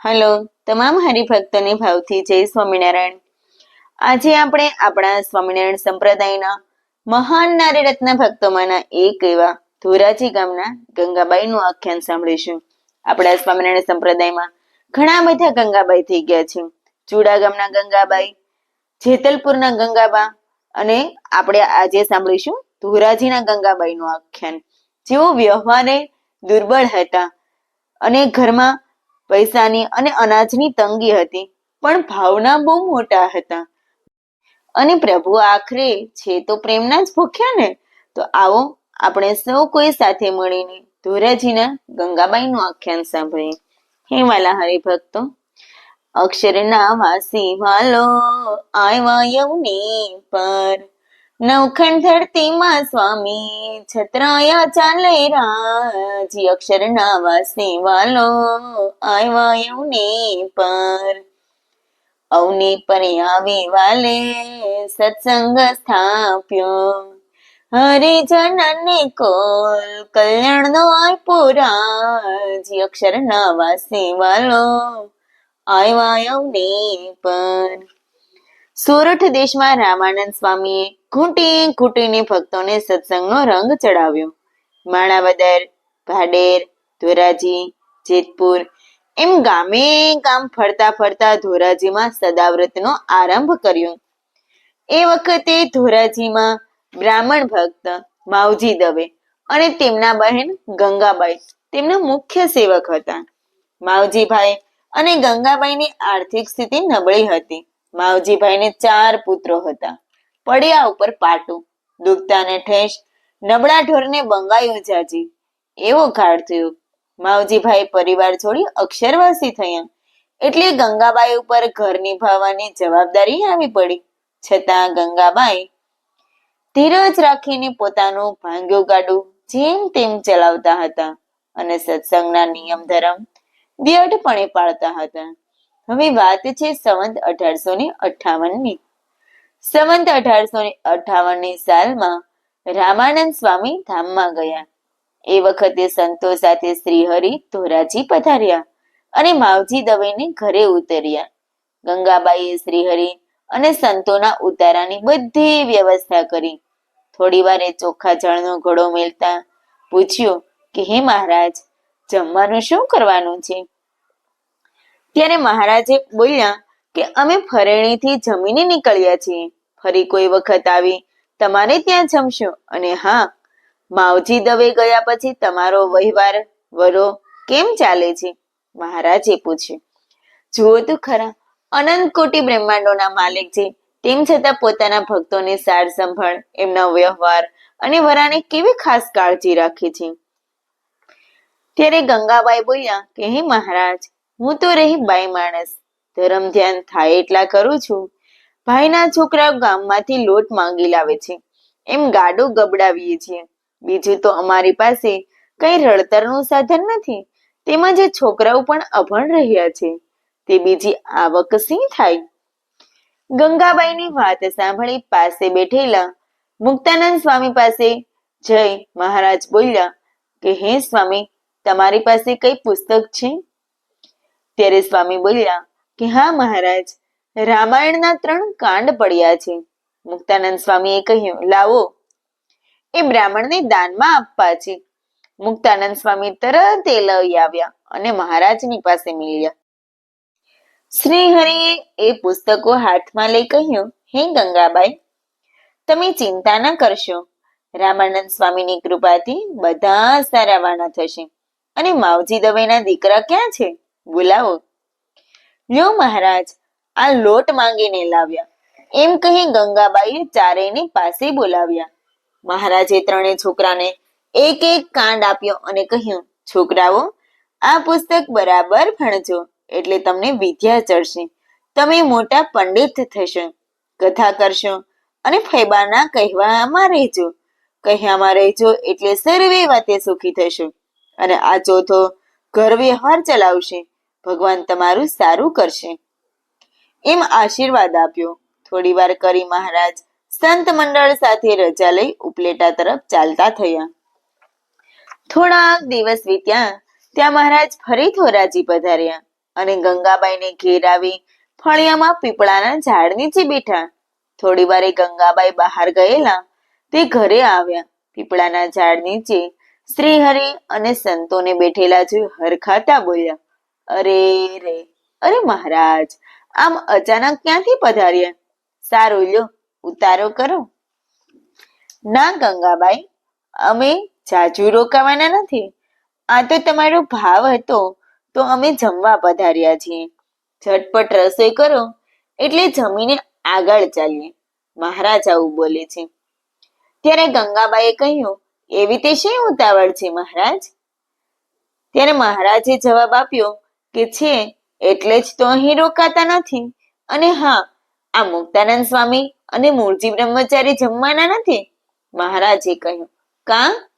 Hello, તમામ હરિભક્તોને ભાવથી જય સ્વામિનારાયણ. આજે આપણે આપણા સ્વામિનારાયણ સંપ્રદાયના મહાન નારીરત્ન ભક્તોમાંના એક એવા ધોરાજી ગામના ગંગાબાઈનું આખ્યાન સાંભળીશું. આપણા સ્વામિનારાયણ સંપ્રદાયમાં ઘણા બધા ગંગાબાઈ થઈ ગયા છે. ચુડા ગામના ગંગાબાઈ, જેતલપુરના ગંગાબા અને આપણે આજે સાંભળીશું ધોરાજીના ગંગાબાઈનું આખ્યાન. જેઓ વ્યવહારે દુર્બળ હતા અને ઘરમાં પૈસાની અને અનાજની તંગી હતી, પણ ભાવના બહુ મોટા હતા. અને પ્રભુ આખરે છે તો પ્રેમના જ ભૂખ્યા ને? તો આવો, આપણે સૌ કોઈ સાથે મળીને ધોરાજીના ગંગાબાઈનું આખ્યાન સાંભળીએ. હે વાલા હરિભક્તો અક્ષરના વાસી વાલો આવ્યા યવની પર નવખંડ ધરતીમાં સ્વામી છત્રાયા ચાલે રાજી અક્ષરના વાસી વાલો આવ્યા અવની પર. અવની પર આવી વાલે સત્સંગ સ્થાપ્યો. હરિજનને કોલ, કલ્યાણનો આપ્યો અક્ષર ના વાસી વાલો આવ્યા અવની પર. સોરઠ દેશમાં રામાનંદ સ્વામીએ ઘૂંટી ઘૂંટીને ભક્તોને સત્સંગનો રંગ ચડાવ્યો. માણાવદર, ભાડેર, ધોરાજી, જેતપુર એમ ગામે ગામ ફરતા ફરતા ધોરાજીમાં સદાવ્રતનો આરંભ કર્યો. એ વખતે ધોરાજીમાં બ્રાહ્મણ ભક્ત માવજી દવે અને તેમના બહેન ગંગાબાઈ તેમના મુખ્ય સેવક હતા. માવજીભાઈ અને ગંગાબાઈની આર્થિક સ્થિતિ નબળી હતી. માવજીભાઈને ચાર પુત્રો હતા. પડ્યા ઉપર પાટું દુખતાને ઠેસ નબળા ઢોરને બંગાયું જાજી. એવો ઘાટ થયો. માવજીભાઈ પરિવાર છોડી અક્ષરવાસી થયા. એટલે ગંગાબાઈ ઉપર ઘર નિભાવવાની જવાબદારી આવી પડી. છતાં ગંગાબાઈ ધીરજ રાખીને પોતાનું ભાંગ્યું ગાડું જેમ તેમ ચલાવતા હતા અને સત્સંગના નિયમ ધર્મ દ્યઢપણે પાળતા હતા. હવે વાત છે સંવંત અઢારસો ને અઠાવનની સંવંત અઢારસો ને અઠાવનની સાલમાં રામાનંદ સ્વામી ધામમાં ગયા. એ વખતે સંતો સાથે શ્રીહરિ ધોરાજી પધાર્યા અને માવજી દવેને ઘરે ઉતર્યા. ગંગાબાઈએ શ્રીહરિ અને સંતોના ઉતારાની બધી વ્યવસ્થા કરી. થોડી વારે ચોખ્ખા જળનો ઘડો મેલતા પૂછ્યું કે, હે મહારાજ, જમવાનું શું કરવાનું છે? ત્યારે મહારાજે બોલ્યા કે અમે ફરેણીથી જમીને નીકળ્યા છીએ. ફરી કોઈ વખત આવી, તમારે ત્યાં જમશું. અને હા, માવજી દવે ગયા પછી તમારો વહીવાર વરો કેમ ચાલે છે? મહારાજે પૂછ્યું. જુઓ તો ખરા, અનંત કોટી બ્રહ્માંડોના માલિક છે. તેમ છતાં પોતાના ભક્તોને સાર સંભાળ, એમના વ્યવહાર અને વરાને કેવી ખાસ કાળજી રાખે છે? ત્યારે ગંગાબાઈ બોલ્યા કે, હે મહારાજ, હું તો રહી બાઈ માણસ. ધરમ ધ્યાન થાય એટલા કરું છું. ભાઈના છોકરાઓ ગામમાંથી લોટ માંગી લાવે છે. એમ ગાડો ગબડાવીએ છીએ. બીજું તો અમારી પાસે કઈ રળતરનું સાધન નથી. તેમજ છોકરાઓ પણ અભણ રહ્યા છે. તે બીજી આવક શી થાય? ગંગાબાઈની વાત સાંભળી પાસે બેઠેલા મુક્તાનંદ સ્વામી પાસે જય મહારાજ બોલ્યા કે, હે સ્વામી, તમારી પાસે કઈ પુસ્તક છે? ત્યારે સ્વામી બોલ્યા કે હા, મહારાજ, રામાયણના ત્રણ કાંડ પડ્યા છે. મુક્તાનંદ સ્વામીએ કહ્યું, લાવો. એ બ્રાહ્મણને દાનમાં આપવા છે. મુક્તાનંદ સ્વામી તરત એ લઈ આવ્યા અને મહારાજની પાસે મળ્યા. શ્રી હરિએ એ પુસ્તકો હાથમાં લઈ કહ્યું, હે ગંગાબાઈ, તમે ચિંતા ન કરશો. રામાનંદ સ્વામીની કૃપાથી બધા સારા વાના થશે. અને માવજી દવેના દીકરા ક્યાં છે? બોલાવો. લ્યો મહારાજ, આ લોટ માંગીને લાવ્યા. એમ કહી ગંગાબાઈએ ચારેયને પાસે બોલાવ્યા. મહારાજે ત્રણે છોકરાને એક એક કાંડ આપ્યો અને કહ્યું, છોકરાઓ, આ પુસ્તક બરાબર ભણજો, એટલે તમને વિદ્યા ચડશે. તમે મોટા પંડિત થશો, કથા કરશો અને ફૈબાના કહેવામાં રહેજો. કહ્યામાં રહેજો એટલે સર્વે વાતે સુખી થશો. અને આ ચોથો ઘર વ્યવહાર ચલાવશે. ભગવાન તમારું સારું કરશે. એમ આશીર્વાદ આપ્યો. થોડી વાર કરી મહારાજ સંત મંડળ સાથે રજા લઈ ઉપલેટા તરફ ચાલતા થયા. થોડાક દિવસ વીત્યા, ત્યાં મહારાજ ફરી ધોરાજી પધાર્યા અને ગંગાબાઈને ઘેર આવી ફળિયામાં પીપળાના ઝાડ નીચે બેઠા. થોડી વારે ગંગાબાઈ બહાર ગયેલા, તે ઘરે આવ્યા. પીપળાના ઝાડ નીચે શ્રીહરિ અને સંતોને બેઠેલા જોઈ હરખાતા બોલ્યા અરે રે, અરે મહારાજ, આમ અચાનક ક્યાંથી પધાર્યા? સારું, લ્યો, ઉતારો કરો. ના, ગંગાબાઈ, અમે જાજુ રોકાવાના નથી. આ તો તમારો ભાવ હતો, તો અમે જમવા પધાર્યા છીએ. ઝટપટ રસોઈ કરો, એટલે જમીને આગળ ચાલીએ. મહારાજ આવું બોલે છે. ત્યારે ગંગાબાઈએ કહ્યું, એવી તે શી ઉતાવળ છે, મહારાજ? ત્યારે મહારાજે જવાબ આપ્યો કે છે એટલે જ તો અહીં રોકાતા નથી. અને હા, આ મુક્તાનંદ સ્વામી અને મૂળજી બ્રહ્મચારી જમવાના નથી? મહારાજે કહ્યું. કા?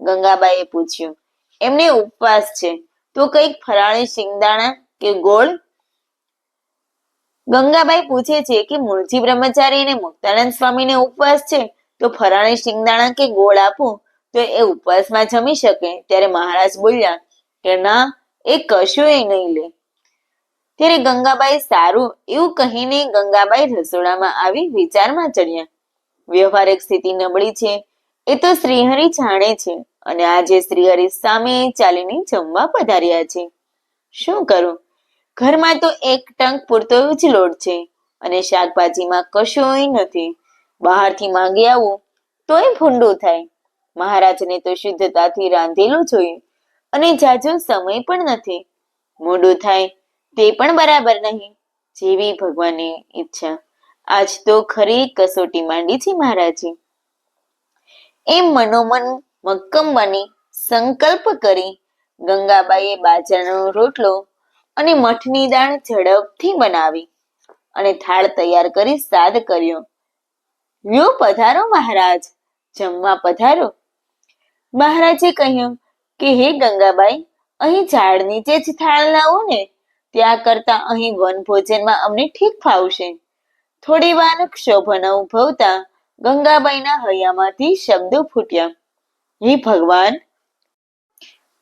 ગંગાબાઈએ પૂછ્યું. એમને ઉપવાસ છે. તો કંઈક ફરાળી શિંગદાણા કે ગોળ? ગંગાબાઈ પૂછે છે કે મૂળજી બ્રહ્મચારી અને મુક્તાનંદ સ્વામીને ઉપવાસ છે? તો ફરાળી શિંગદાણા કે ગોળ આપું? તો એ ઉપવાસમાં જમી શકે. ત્યારે મહારાજ બોલ્યા, કે ના એ કશું નહીં લે. ત્યારે ગંગાબાઈ સારું એવું કહીને ગંગાબાઈ રસોડામાં આવી વિચારમાં ચડ્યા. વ્યવહારિક સ્થિતિ નબળી છે. એ તો શ્રીહરિ જાણે છે અને આજે શ્રીહરિ સામે ચાલીને જમવા પધાર્યા છે. શું કરું? ઘરમાં તો એક ટંક પૂરતો જ લોટ છે અને શાકભાજીમાં કશું નથી. બહારથી માંગી આવું તોય ભૂંડું થાય. મહારાજને તો શુદ્ધતાથી રાંધેલું જોઈએ અને જાજો સમય પણ નથી. મોડું થાય, તે પણ બરાબર નહીં, જેવી ભગવાનની ઈચ્છા. આજ તો ખરી કસોટી માંડી છે મહારાજી. એમ મનોમન મક્કમ સંકલ્પ કરી ગંગાબાઈએ બાજરાનો રોટલો અને મઠની દાળ ઝડપથી બનાવી અને થાળ તૈયાર કરી સાદ કર્યો. લ્યો પધારો મહારાજ, જમવા પધારો. મહારાજે કહ્યું કે હે ગંગાબાઈ, અહીં ઝાડ નીચે જ થાળ લાવો ને, ત્યાં કરતા અહીં વન ભોજનમાં અમને ઠીક ફાવશે. થોડી વાર ક્ષોભન ઉભવતા ગંગાબાઈના હૈયામાંથી શબ્દો ફૂટ્યા. હે ભગવાન,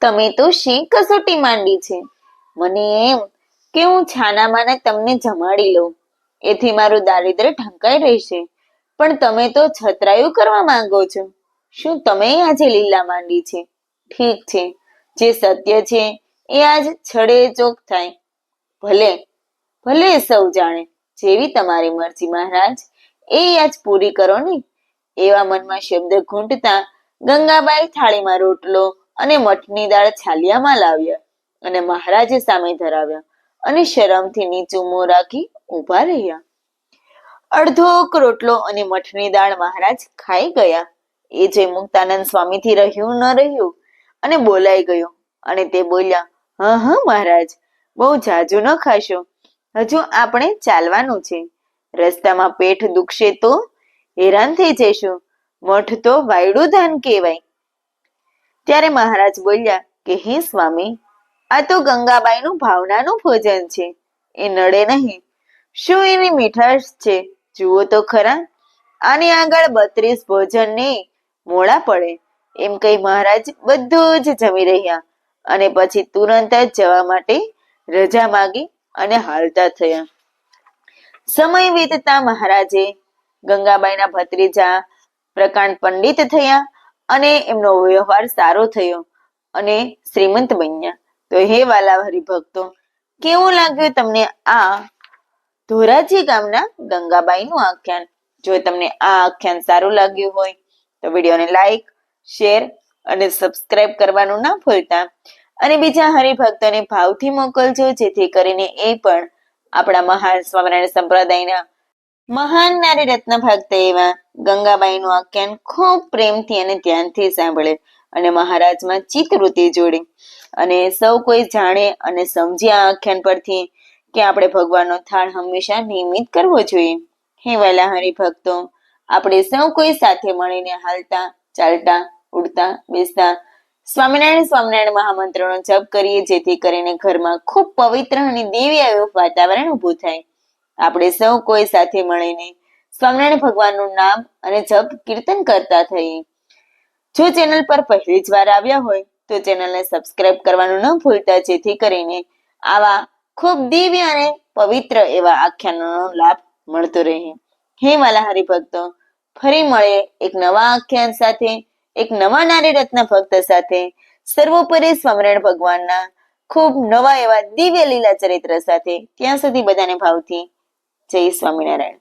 તમે તો શી કસોટી માંડી છે? મને એમ કે હું છાનામાને તમને જમાડી લઉં. એથી મારું દારિદ્ર્ય ઢંકાઈ રહેશે. પણ તમે તો છતરાયું કરવા માંગો છો. શું તમે આજે લીલા માંડી છે? ઠીક છે. જે સત્ય છે, એ આજ છડે ચોક થાય. ભલે ભલે સૌ જાણે, જેવી તમારી મરજી મહારાજ, એ આજ પૂરી કરો ને. એવા મનમાં શબ્દ ઘૂંટતા ગંગાબાઈ થાળીમાં રોટલો અને મઠની દાળ છાલિયામાં લાવ્યા અને મહારાજે સામે ધરાવ્યા અને શરમથી નીચું મોં રાખી ઊભા રહ્યા. અડધો રોટલો અને મઠની દાળ મહારાજ ખાઈ ગયા. એ જે મુક્તાનંદ સ્વામીથી રહ્યું ન રહ્યું. અને બોલાઈ ગયો. અને તે બોલ્યા, હા હા, મહારાજ, બહુ જાજુ ન ખાશો. હજુ આપણે ચાલવાનું છે. રસ્તામાં પેઠ દુખશે તો હેરાન થઈ જઈશું. મઠ તો વાયડું ધાન કહેવાય. ત્યારે મહારાજ બોલ્યા કે, હે સ્વામી, આ તો ગંગાબાઈનું ભાવનાનું ભોજન છે. એ નડે નહીં. શું એની મીઠાશ છે? જુઓ તો ખરા. આની આગળ બત્રીસ ભોજન ને મોડા પડે. એમ કહી મહારાજ, બધું જ જમી રહ્યા અને પછી તુરંત જ જવા માટે રજા માગી અને હાલતા થયા. સમય વીતતા મહારાજે ગંગાબાઈના ભત્રીજા પ્રકાંડ પંડિત થયા અને એમનો વ્યવહાર સારો થયો અને શ્રીમંત બન્યા. તો હે વાલા હરિભક્તો કેવું લાગ્યું તમને આ ધોરાજી ગામના ગંગાબાઈનું આખ્યાન? જો તમને આ આખ્યાન સારું લાગ્યું હોય તો વિડીયોને લાઈક શેર અને સબસ્ક્રાઇબ કરવાનું ના ભૂલતા. અને બીજા હરિભક્તોને ભાવથી મોકલજો, જેથી કરીને એ પણ આપણા મહાન સ્વામિનારાયણ સંપ્રદાયના મહાન નારી રત્ન ભક્ત એવા ગંગાબાઈનું આખ્યાન ખૂબ પ્રેમથી અને ધ્યાનથી સાંભળે અને મહારાજમાં ચિતવૃત્તિ જોડે. અને સૌ કોઈ જાણે અને સમજે આ આખ્યાન પરથી કે આપણે ભગવાનનો થાળ હંમેશા નિયમિત કરવો જોઈએ. હે વાલા હરિભક્તો, આપણે સૌ કોઈ સાથે મળીને હાલતા ચાલતા, ઉડતા, બેસતા સ્વામિનારાયણ સ્વામિનારાયણ મહામંત્રનો જપ કરીએ, જેથી કરીને ઘરમાં ખૂબ પવિત્ર અને દિવ્ય એવું વાતાવરણ ઊભું થાય. આપણે સૌ કોઈ સાથે મળીને સ્વામિનારાયણ ભગવાનનું નામ અને જપ કીર્તન કરતા થઈએ. જો ચેનલ પર પહેલી જ વાર આવ્યા હોય, તો ચેનલને સબસ્ક્રાઇબ કરવાનું ન ભૂલતા, જેથી કરીને આવા ખૂબ દિવ્ય અને પવિત્ર એવા આખ્યાનનો લાભ મળતો રહે. હે વાલા હરિભક્તો ફરી મળે એક નવા આખ્યાન સાથે, એક નવા નારી રત્ન ભક્ત સાથે. સર્વોપરી સ્વામિનારાયણ ભગવાનના ખૂબ નવા એવા દિવ્ય લીલા ચરિત્ર સાથે. ત્યાં સુધી બધાને ભાવથી જય સ્વામિનારાયણ.